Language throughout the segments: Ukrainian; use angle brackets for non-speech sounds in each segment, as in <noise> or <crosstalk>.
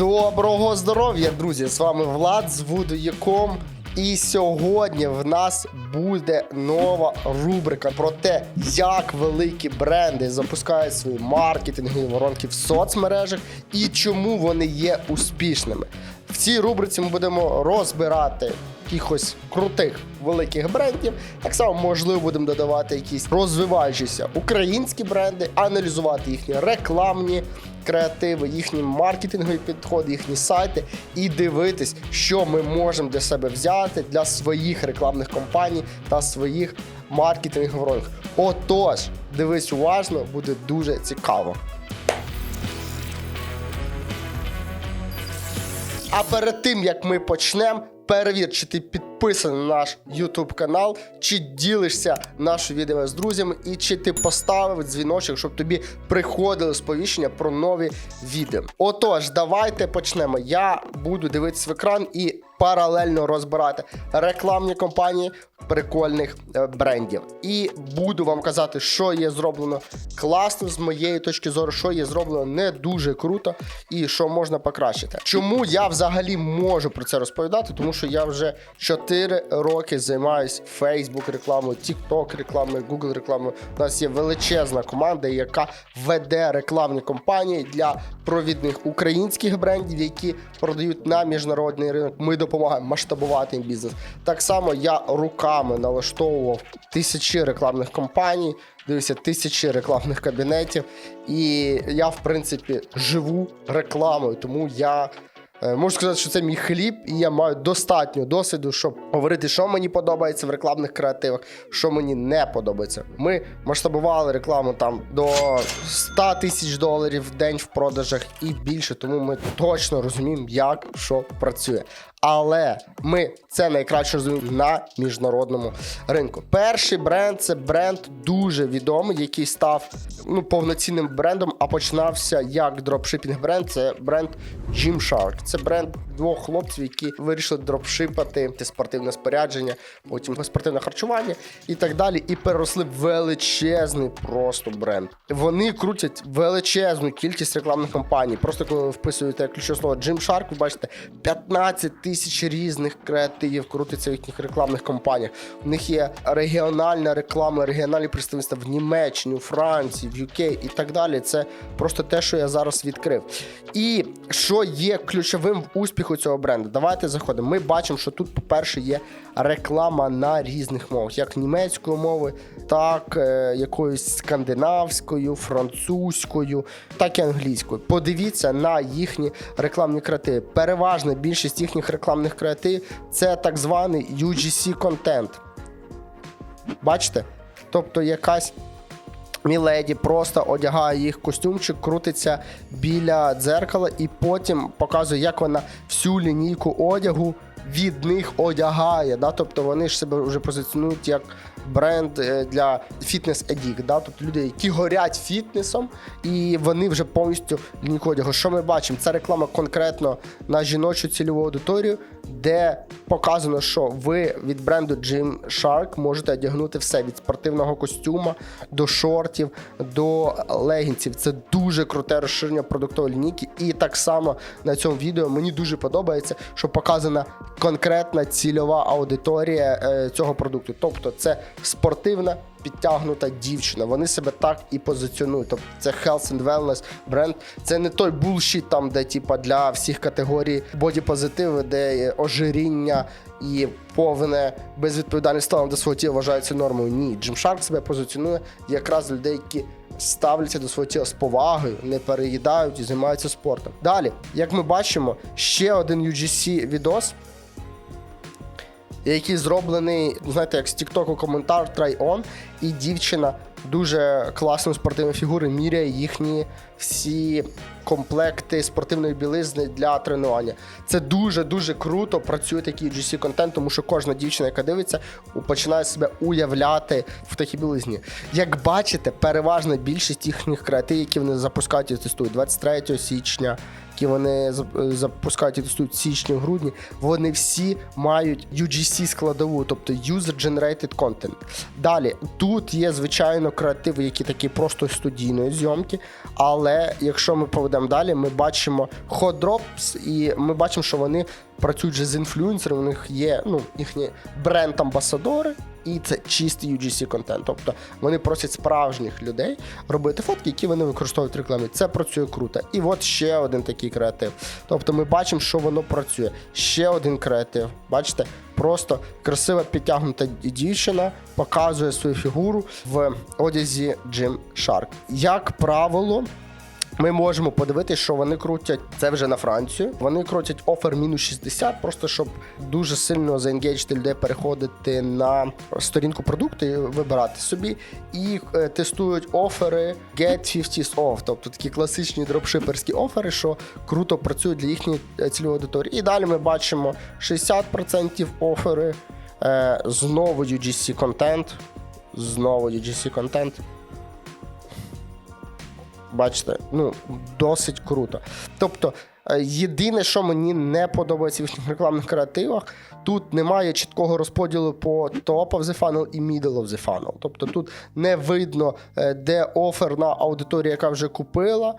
Доброго здоров'я, друзі! З вами Влад з Вудоєком. І сьогодні в нас буде нова рубрика про те, як великі бренди запускають свої маркетингові воронки в соцмережах і чому вони є успішними. В цій рубриці ми будемо розбирати якихось крутих великих брендів. Так само, можливо, будемо додавати якісь розвиваючіся українські бренди, аналізувати їхні рекламні креативи, їхні маркетингові підходи, їхні сайти і дивитись, що ми можемо для себе взяти для своїх рекламних кампаній та своїх маркетингових воронок. Отож, дивись уважно, буде дуже цікаво. А перед тим як ми почнемо, перевір, чи ти підписаний на наш YouTube канал, чи ділишся нашим відео з друзями, і чи ти поставив дзвіночок, щоб тобі приходили сповіщення про нові відео. Отож, давайте почнемо. Я буду дивитися в екран і паралельно розбирати рекламні кампанії прикольних е, брендів. І буду вам казати, що є зроблено класно з моєї точки зору, що є зроблено не дуже круто і що можна покращити. Чому я взагалі можу про це розповідати? Тому що я вже 4 роки займаюся Facebook рекламою, TikTok рекламою, Google рекламою. У нас є величезна команда, яка веде рекламні кампанії для провідних українських брендів, які продають на міжнародний ринок. Ми допомагаємо масштабувати бізнес. Так само я руками налаштовував тисячі рекламних кампаній, дивився тисячі рекламних кабінетів. І я, в принципі, живу рекламою, тому я. е, Можу сказати, що це мій хліб, і я маю достатньо досвіду, щоб говорити, що мені подобається в рекламних креативах, що мені не подобається. Ми масштабували рекламу там до 100 тисяч доларів в день в продажах і більше, тому ми точно розуміємо, як що працює. Але ми це найкраще розуміємо на міжнародному ринку. Перший бренд це бренд дуже відомий, який став ну повноцінним брендом, а починався як дропшипінг бренд. Це бренд Gymshark. Це бренд двох хлопців, які вирішили дропшипати спортивне спорядження, потім спортивне харчування і так далі. І переросли в величезний просто бренд. Вони крутять величезну кількість рекламних кампаній. Просто коли ви вписуєте ключове слово Gymshark, ви бачите 15 тисяч різних креативів крутиться в їхніх рекламних кампаніях. У них є регіональна реклама, регіональні представництва в Німеччині, у Франції, в UK і так далі. Це просто те, що я зараз відкрив. І що є ключовим в успіху цього бренду? Давайте заходимо. Ми бачимо, що тут, по-перше, є реклама на різних мовах, як німецькою мови, так е, якоюсь скандинавською, французькою, так і англійською. Подивіться на їхні рекламні креативи. Переважна більшість їхніх рекламних креативів це так званий UGC контент. Бачите? Тобто якась Міледі просто одягає їх костюмчик, крутиться біля дзеркала і потім показує, як вона всю лінійку одягу від них одягає. Да? Тобто вони ж себе вже позиціонують як бренд е, для фітнес едік. Да? Тобто люди, які горять фітнесом, і вони вже повністю лінійку одягу. Що ми бачимо? Це реклама конкретно на жіночу цільову аудиторію, де показано, що ви від бренду Gymshark можете одягнути все від спортивного костюма до шортів, до легінців. Це дуже круте розширення продуктової лінійки. І так само на цьому відео мені дуже подобається, що показана конкретна цільова аудиторія е, цього продукту. Тобто, це спортивна. Підтягнута дівчина, вони себе так і позиціонують. Тобто це health and wellness бренд. Це не той булшіт, там, де типа для всіх категорій бодіпозитиви, де ожиріння і повне безвідповідальне ставлення до свого тіла вважається нормою. Ні, Gymshark себе позиціонує якраз людей, які ставляться до свого тіла з повагою, не переїдають і займаються спортом. Далі, як ми бачимо, ще один UGC відос який зроблений, ну, знаєте, як з Тіктоку коментар try on, і дівчина дуже класної спортивної фігури міряє їхні всі комплекти спортивної білизни для тренування. Це дуже дуже круто. Працює такий UGC контент, тому що кожна дівчина, яка дивиться, починає себе уявляти в такій білизні. Як бачите, переважна більшість їхніх креативів, які вони запускають і тестують 23 січня. Які вони запускають і тестують в січні-грудні, вони всі мають UGC складову, тобто User Generated Content. Далі тут є звичайно креативи, які такі просто студійної зйомки. Але якщо ми поведемо далі, ми бачимо hot drops, і ми бачимо, що вони працюють вже з інфлюенсерами. У них є ну їхні бренд-амбасадори. І це чистий UGC контент. Тобто вони просять справжніх людей робити фотки, які вони використовують в рекламі. Це працює круто. І от ще один такий креатив. Тобто ми бачимо, що воно працює. Ще один креатив. Бачите, просто красива підтягнута дівчина показує свою фігуру в одязі Jim Shark. Як правило. Ми можемо подивитися, що вони крутять це вже на Францію. Вони крутять офер мінус 60, просто щоб дуже сильно заенгейджити людей переходити на сторінку продукту і вибирати собі. І е, тестують офери Get 50 off, тобто такі класичні дропшиперські офери, що круто працюють для їхньої е, цільової аудиторії. І далі ми бачимо 60% офери, е, знову UGC контент, знову UGC контент. Бачите, ну досить круто. Тобто, е, єдине, що мені не подобається в їхніх рекламних креативах, тут немає чіткого розподілу по top of the funnel і middle of the funnel. Тобто тут не видно, е, де офер на аудиторію, яка вже купила,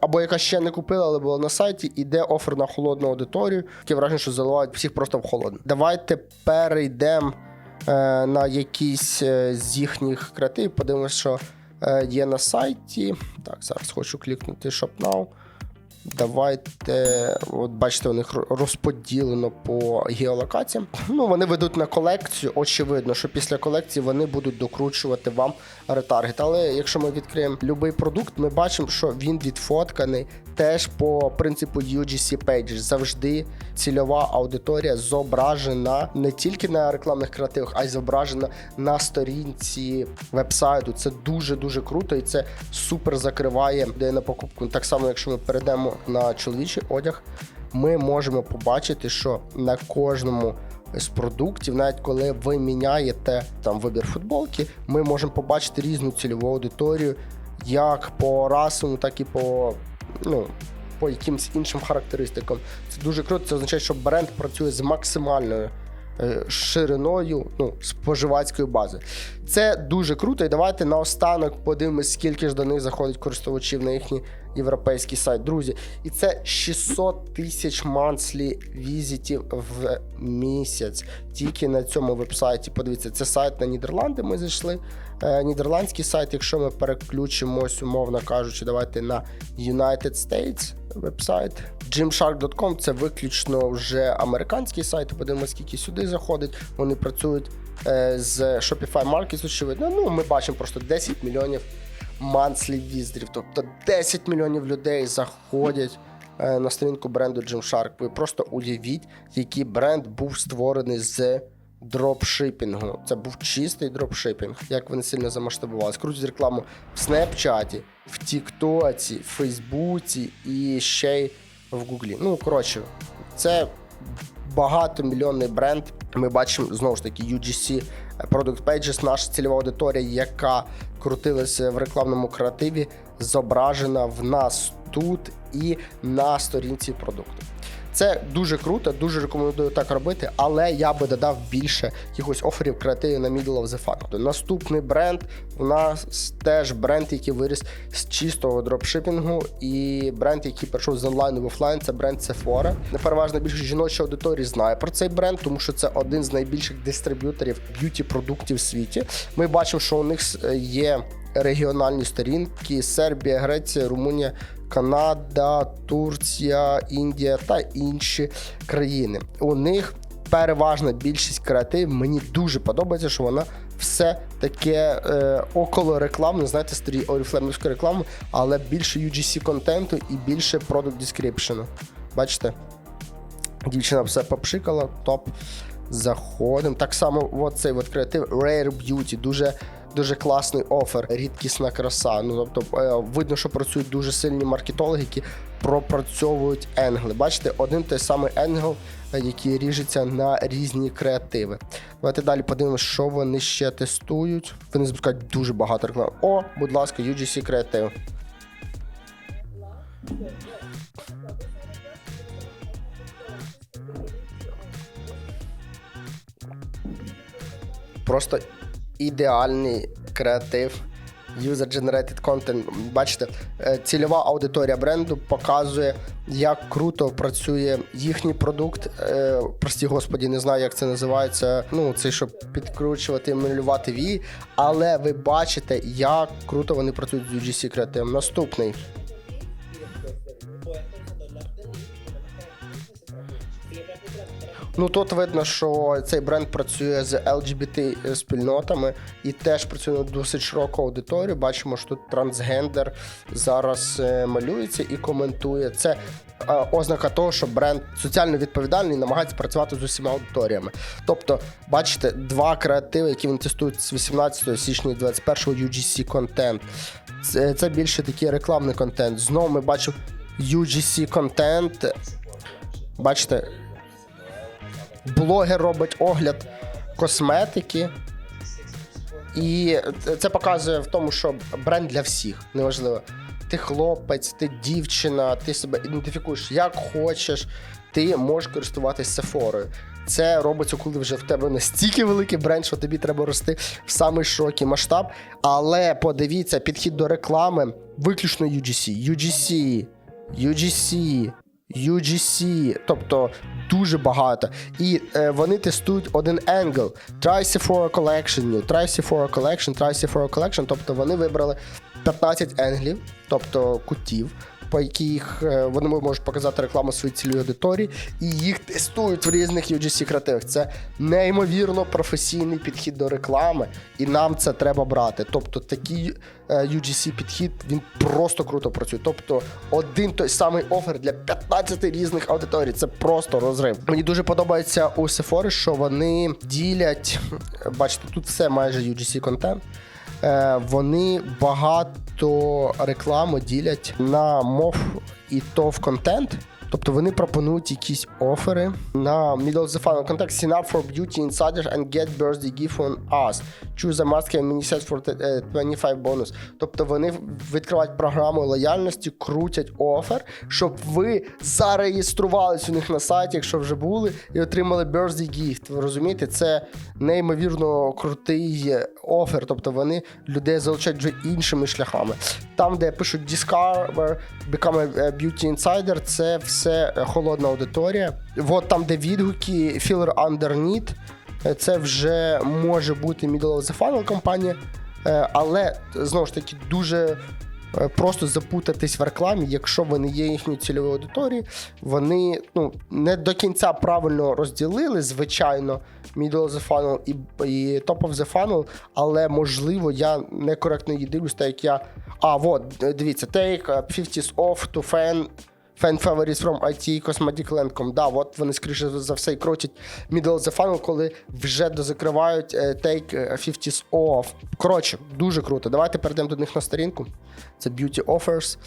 або яка ще не купила, але була на сайті, і де офер на холодну аудиторію. Таке враження, що заливають всіх просто в холодне. Давайте перейдемо е, на якісь з їхніх креативів, подивимося, що є на сайті. Так, зараз хочу клікнути Shop Now. Давайте, от бачите, у них розподілено по геолокаціям. Ну, вони ведуть на колекцію. Очевидно, що після колекції вони будуть докручувати вам ретаргет. Але якщо ми відкриємо будь-який продукт, ми бачимо, що він відфотканий теж по принципу UGC Pages. Завжди цільова аудиторія зображена не тільки на рекламних креативах, а й зображена на сторінці вебсайту. Це дуже дуже круто і це супер закриває людей на покупку. Так само, якщо ми перейдемо на чоловічий одяг, ми можемо побачити, що на кожному з продуктів, навіть коли ви міняєте там вибір футболки, ми можемо побачити різну цільову аудиторію, як по расовому, так і по ну. По якимсь іншим характеристикам. Це дуже круто. Це означає, що бренд працює з максимальною е, шириною ну, споживацької бази. Це дуже круто. І давайте наостанок подивимось, скільки ж до них заходить користувачів на їхній європейський сайт. Друзі, і це 600 тисяч манслі візитів в місяць. Тільки на цьому вебсайті. Подивіться, це сайт на Нідерланди. Ми зайшли. Е, Нідерландський сайт, якщо ми переключимось, умовно кажучи, давайте на United States вебсайт. Gymshark.com це виключно вже американський сайт. Подивимося, скільки сюди заходить. Вони працюють е, з Shopify Markets, очевидно. Ну, ми бачимо просто 10 мільйонів манслі візиторів. Тобто 10 мільйонів людей заходять е, на сторінку бренду Gymshark. Ви просто уявіть, який бренд був створений з дропшипінгу. Це був чистий дропшипінг, як вони сильно замасштабувалися. Крутять рекламу в Снепчаті, в Тіктоці, в Фейсбуці і ще й в Гуглі. Ну, коротше, це багатомільйонний бренд. Ми бачимо знову ж таки UGC Product Pages, наша цільова аудиторія, яка крутилася в рекламному креативі, зображена в нас тут і на сторінці продукту. Це дуже круто, дуже рекомендую так робити, але я би додав більше якихось оферів креативів на Middle of the Funnel. Наступний бренд у нас теж бренд, який виріс з чистого дропшипінгу, і бренд, який перейшов з онлайну в офлайн, це бренд Sephora. Переважно більше жіночої аудиторії знає про цей бренд, тому що це один з найбільших дистриб'юторів б'юті продуктів в світі. Ми бачимо, що у них є регіональні сторінки: Сербія, Греція, Румунія. Канада, Турція, Індія та інші країни. У них переважна більшість креативів. Мені дуже подобається, що вона все таке е, около рекламне, знаєте, старі оріфлемівської реклами, але більше UGC контенту і більше product description. Бачите? Дівчина все попшикала, топ. Заходимо. Так само, от цей от креатив Rare Beauty, дуже дуже класний офер, рідкісна краса. Ну тобто е, видно, що працюють дуже сильні маркетологи, які пропрацьовують енгли. Бачите, один той самий енгл, який ріжеться на різні креативи. Давайте далі подивимося, що вони ще тестують. Вони запускають дуже багато реклам. О, будь ласка, UGC креатив. Просто ідеальний креатив. User-generated content. Бачите, е, цільова аудиторія бренду показує, як круто працює їхній продукт. Е, Прості господі, не знаю, як це називається. Ну, це щоб підкручувати, малювати вії. Але ви бачите, як круто вони працюють з UGC креативом. Наступний. Ну тут видно, що цей бренд працює з LGBT спільнотами і теж працює на досить широку аудиторію. Бачимо, що тут трансгендер зараз е, малюється і коментує. Це е, ознака того, що бренд соціально відповідальний і намагається працювати з усіма аудиторіями. Тобто, бачите, два креативи, які вони тестують з 18 січня 21 UGC контент. Це, це більше такий рекламний контент. Знову ми бачимо UGC контент. Бачите, блогер робить огляд косметики. І це показує в тому, що бренд для всіх, неважливо. Ти хлопець, ти дівчина, ти себе ідентифікуєш як хочеш, ти можеш користуватися Sephora. Це робиться, коли вже в тебе настільки великий бренд, що тобі треба рости в самий широкий масштаб. Але подивіться, підхід до реклами виключно UGC. UGC, UGC, UGC, тобто дуже багато. І е, вони тестують один енгл. Try Sephora Collection, new, try Sephora Collection, try Sephora Collection. Тобто вони вибрали 15 енглів, тобто кутів, по яких е, вони можуть показати рекламу своїй цілій аудиторії, і їх тестують в різних UGC креативах. Це неймовірно професійний підхід до реклами, і нам це треба брати. Тобто такий е, UGC підхід він просто круто працює. Тобто один той самий офер для 15 різних аудиторій. Це просто розрив. Мені дуже подобається у Sephora, що вони ділять. Бачите, тут все майже UGC контент. Е, Вони багато рекламу ділять на мов і тов контент. Тобто вони пропонують якісь офери на middle of the funnel contact sign for beauty insiders and get birthday gift on us. Choose a must have mini set for е, 25 bonus. Тобто вони відкривають програму лояльності, крутять офер, щоб ви зареєструвались у них на сайті, якщо вже були, і отримали birthday gift. Ви розумієте, це неймовірно крутий офер. Тобто вони людей залучають вже іншими шляхами. Там, де пишуть Discover, Become a Beauty Insider, це все е, холодна аудиторія. От там, де відгуки, Filler Underneath, е, це вже може бути Middle of the Funnel компанія, Е, але знову ж таки дуже е, просто запутатись в рекламі, якщо вони є їхньою цільовою аудиторією, вони ну, не до кінця правильно розділили, звичайно, middle of the funnel і, і top of the funnel, але можливо я некоректно її дивлюсь, так як я. А, от, дивіться, take 50s off to fan. Fan favorites from IT Cosmetic Land.com. Да, от вони, скоріше за все, і крутять middle of the funnel, коли вже дозакривають е, take е, 50s off. Коротше, дуже круто. Давайте перейдемо до них на сторінку. Це Beauty Offers.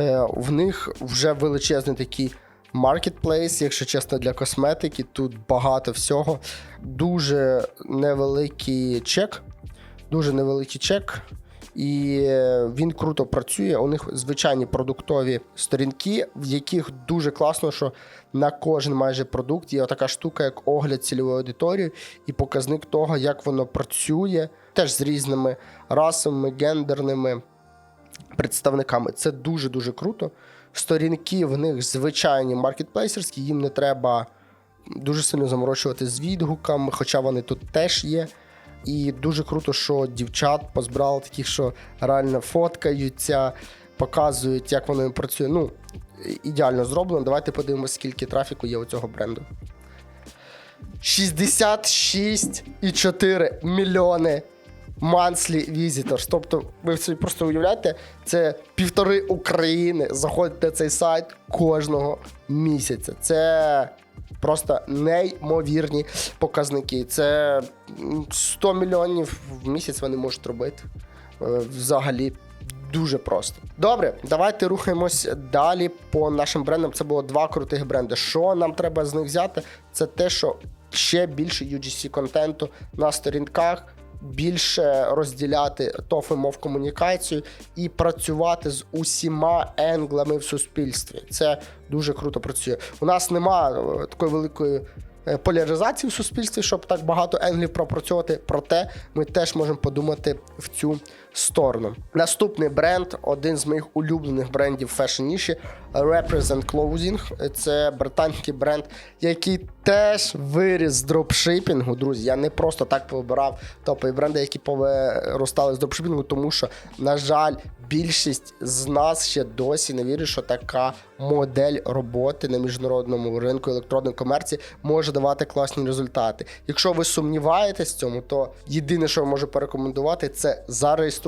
Е, В них вже величезний такий маркетплейс, якщо чесно, для косметики. Тут багато всього. Дуже невеликий чек. Дуже невеликий чек. І е, він круто працює. У них звичайні продуктові сторінки, в яких дуже класно, що на кожен майже продукт є така штука, як огляд цільової аудиторії і показник того, як воно працює, теж з різними расами, гендерними представниками. Це дуже дуже круто. Сторінки в них звичайні маркетплейсерські, їм не треба дуже сильно заморочувати з відгуками, хоча вони тут теж є. І дуже круто, що дівчат позбирали таких, що реально фоткаються, показують, як воно працює. Ну, ідеально зроблено. Давайте подивимося, скільки трафіку є у цього бренду. 66,4 мільйони monthly visitors. Тобто, ви собі просто уявляєте, це півтори України заходять на цей сайт кожного місяця. Це просто неймовірні показники. Це м, 100 мільйонів в місяць вони можуть робити. Е, Взагалі. Дуже просто. Добре, давайте рухаємось далі по нашим брендам. Це було два крутих бренди. Що нам треба з них взяти? Це те, що ще більше UGC контенту на сторінках, більше розділяти тофи мов комунікацію і працювати з усіма енглами в суспільстві. Це дуже круто працює. У нас нема е, такої великої е, поляризації в суспільстві, щоб так багато енглів пропрацьовувати. Проте ми теж можемо подумати в цю сторону. Наступний бренд, один з моїх улюблених брендів фешн ніші Represent Clothing. Це британський бренд, який теж виріс з дропшипінгу. Друзі, я не просто так повибирав топові бренди, які повиростали з дропшипінгу, тому що, на жаль, більшість з нас ще досі не вірить, що така модель роботи на міжнародному ринку електронної комерції може давати класні результати. Якщо ви сумніваєтесь в цьому, то єдине, що я можу порекомендувати, це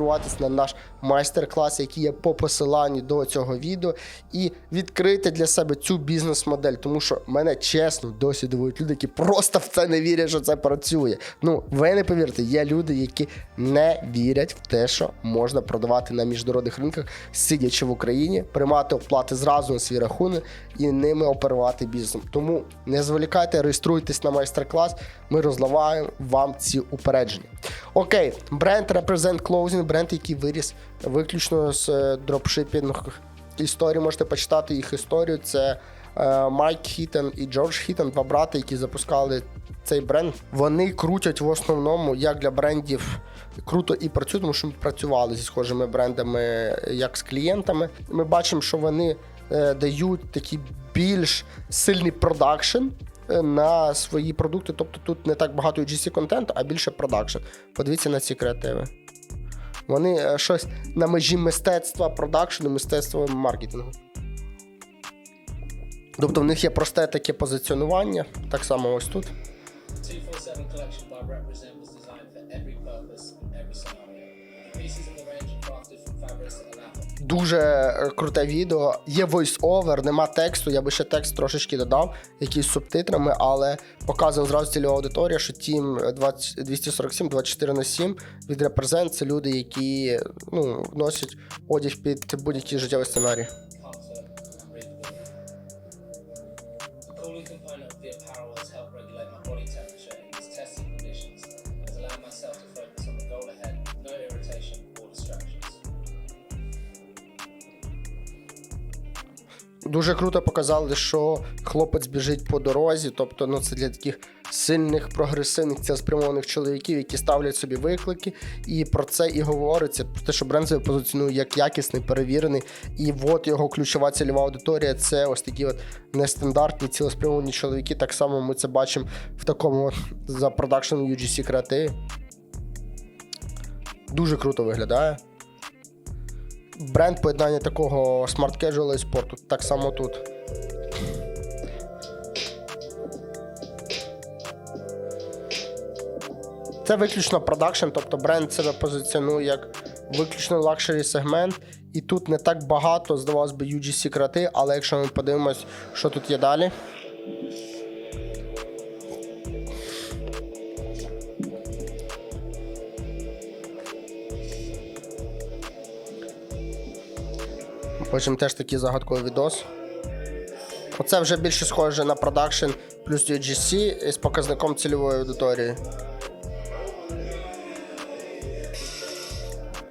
зареєструватись на наш майстер-клас, який є по посиланню до цього відео, і відкрити для себе цю бізнес-модель, тому що мене чесно досі дивують люди, які просто в це не вірять, що це працює. Ну, ви не повірте, є люди, які не вірять в те, що можна продавати на міжнародних ринках, сидячи в Україні, приймати оплати зразу на свій рахунок і ними оперувати бізнесом. Тому не зволікайте, реєструйтесь на майстер-клас. Ми розливаємо вам ці упередження. Окей, бренд Represent Clothing, бренд, який виріс виключно з е, дропшипінг історії. Можете почитати їх історію. Це е, Майк Хітон і Джордж Хітон, два брати, які запускали цей бренд. Вони крутять в основному як для брендів. Круто і працюють, тому що ми працювали зі схожими брендами, як з клієнтами. Ми бачимо, що вони е, дають такий більш сильний продакшн на свої продукти. Тобто тут не так багато UGC контенту, а більше продакшн. Подивіться на ці креативи. Вони е, щось на межі мистецтва продакшну, мистецтва маркетингу. Тобто в них є просте таке позиціонування, так само ось тут. 247 collection bar Represent was designed for every purpose and every scenario. The pieces of the Дуже е, круте відео. Є войс-овер, нема тексту. Я би ще текст трошечки додав, якісь субтитрами, але показував зразу цільова аудиторія, що тім 20 247 24 на 7 від репрезент це люди, які ну, носять одяг під будь-який життєвий сценарій. Дуже круто показали, що хлопець біжить по дорозі. Тобто, ну це для таких сильних, прогресивних, цілеспрямованих чоловіків, які ставлять собі виклики. І про це і говориться. Про те, що бренд себе позиціонує як якісний, перевірений. І от його ключова цільова аудиторія це ось такі от нестандартні, цілеспрямовані чоловіки. Так само ми це бачимо в такому от за продакшеном UGC креативі. Дуже круто виглядає. Бренд поєднання такого смарт casual і спорту. Так само тут. Це виключно продакшн, тобто бренд себе позиціонує як виключно лакшері сегмент. І тут не так багато, здавалось би, UGC крати, але якщо ми подивимось, що тут є далі. Потім теж такий загадковий відос. Оце вже більше схоже на продакшн плюс UGC з показником цільової аудиторії.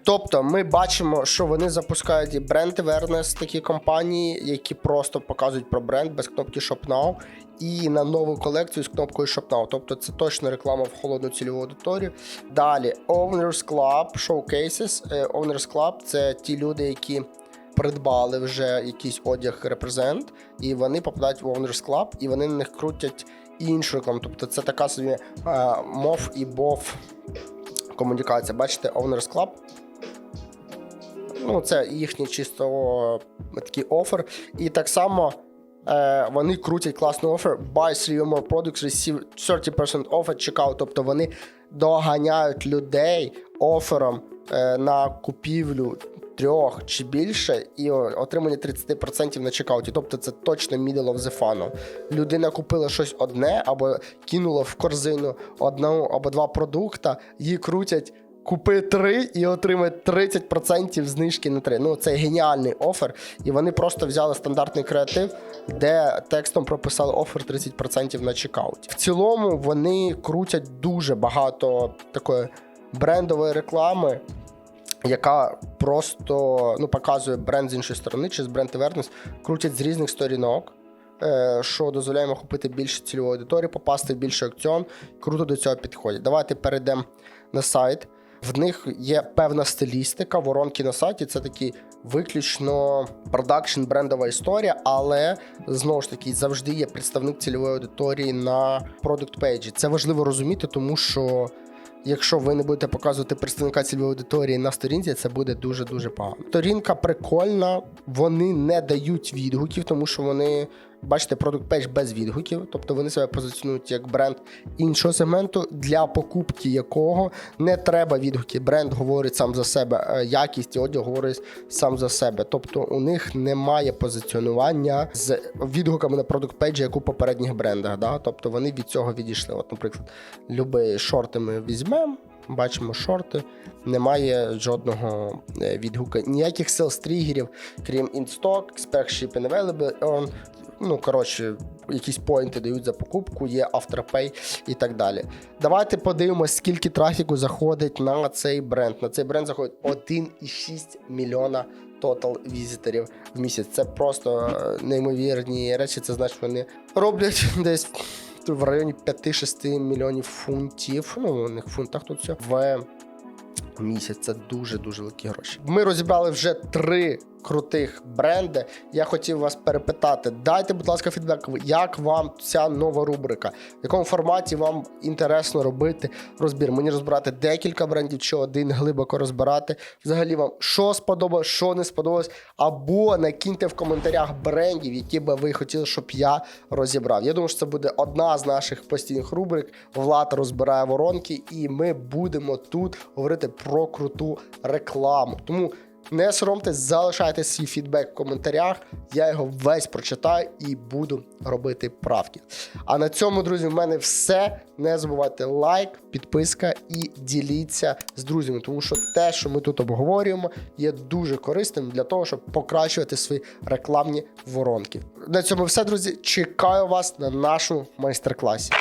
Тобто ми бачимо, що вони запускають і бренд awareness, такі компанії, які просто показують про бренд без кнопки Shop Now, і на нову колекцію з кнопкою Shop Now. Тобто це точно реклама в холодну цільову аудиторію. Далі Owners Club Showcases. Е, Owners Club це ті люди, які придбали вже якийсь одяг Represent, і вони попадають в Owners Club, і вони на них крутять іншу рекламу. Тобто це така собі е, мов і бов комунікація. Бачите, Owners Club. Ну, це їхній чисто такий офер. І так само е, вони крутять класний офер. Buy three or more products, receive 30% off at checkout. Тобто вони доганяють людей офером е, на купівлю трьох чи більше, і отримання 30% на чекауті. Тобто це точно middle of the funnel. Людина купила щось одне або кинула в корзину одну або два продукта, її крутять. Купи три і отримай 30% знижки на три. Ну це геніальний офер. І вони просто взяли стандартний креатив, де текстом прописали офер 30% на чекауті. В цілому вони крутять дуже багато такої брендової реклами, яка просто ну, показує бренд з іншої сторони, чи з бренд awareness, крутять з різних сторінок. е, що дозволяє їм охопити більше цільової аудиторії, попасти в більший аукціон. Круто до цього підходять. Давайте перейдемо на сайт. В них є певна стилістика, воронки на сайті. Це такі виключно продакшн брендова історія, але знову ж таки завжди є представник цільової аудиторії на продукт пейджі. Це важливо розуміти, тому що якщо ви не будете показувати представника цільової аудиторії на сторінці, це буде дуже дуже погано. Сторінка прикольна, вони не дають відгуків, тому що вони. Бачите, продукт пейдж без відгуків, тобто вони себе позиціонують як бренд іншого сегменту, для покупки якого не треба відгуки. Бренд говорить сам за себе, е, якість і одяг говорить сам за себе. Тобто у них немає позиціонування з відгуками на продукт пейджі, як у попередніх брендах. Да? Тобто вони від цього відійшли. От, наприклад, любі шорти ми візьмемо. Бачимо шорти, немає жодного е, відгука, ніяких sales тригерів, крім stock, spec ship and available. Ну, коротше, якісь поінти дають за покупку, є Afterpay і так далі. Давайте подивимось, скільки трафіку заходить на цей бренд. На цей бренд заходить 1,6 мільйона тотал візиторів в місяць. Це просто е, неймовірні речі. Це значить, вони роблять <laughs> десь в районі 5-6 мільйонів фунтів. Ну, у них в фунтах тут все в місяць. Це дуже дуже великі гроші. Ми розібрали вже три крутих бренди. Я хотів вас перепитати. Дайте, будь ласка, фідбек, як вам ця нова рубрика, в якому форматі вам інтересно робити розбір. Мені розбирати декілька брендів чи один глибоко розбирати. Взагалі вам що сподобалось, що не сподобалось, або накиньте в коментарях брендів, які би ви хотіли, щоб я розібрав. Я думаю, що це буде одна з наших постійних рубрик. Влад розбирає воронки, і ми будемо тут говорити про круту рекламу. Тому. Не соромтесь, залишайте свій фідбек в коментарях. Я його весь прочитаю і буду робити правки. А на цьому, друзі, в мене все. Не забувайте лайк, підписка і діліться з друзями, тому що те, що ми тут обговорюємо, є дуже корисним для того, щоб покращувати свої рекламні воронки. На цьому все, друзі. Чекаю вас на нашому майстер-класі.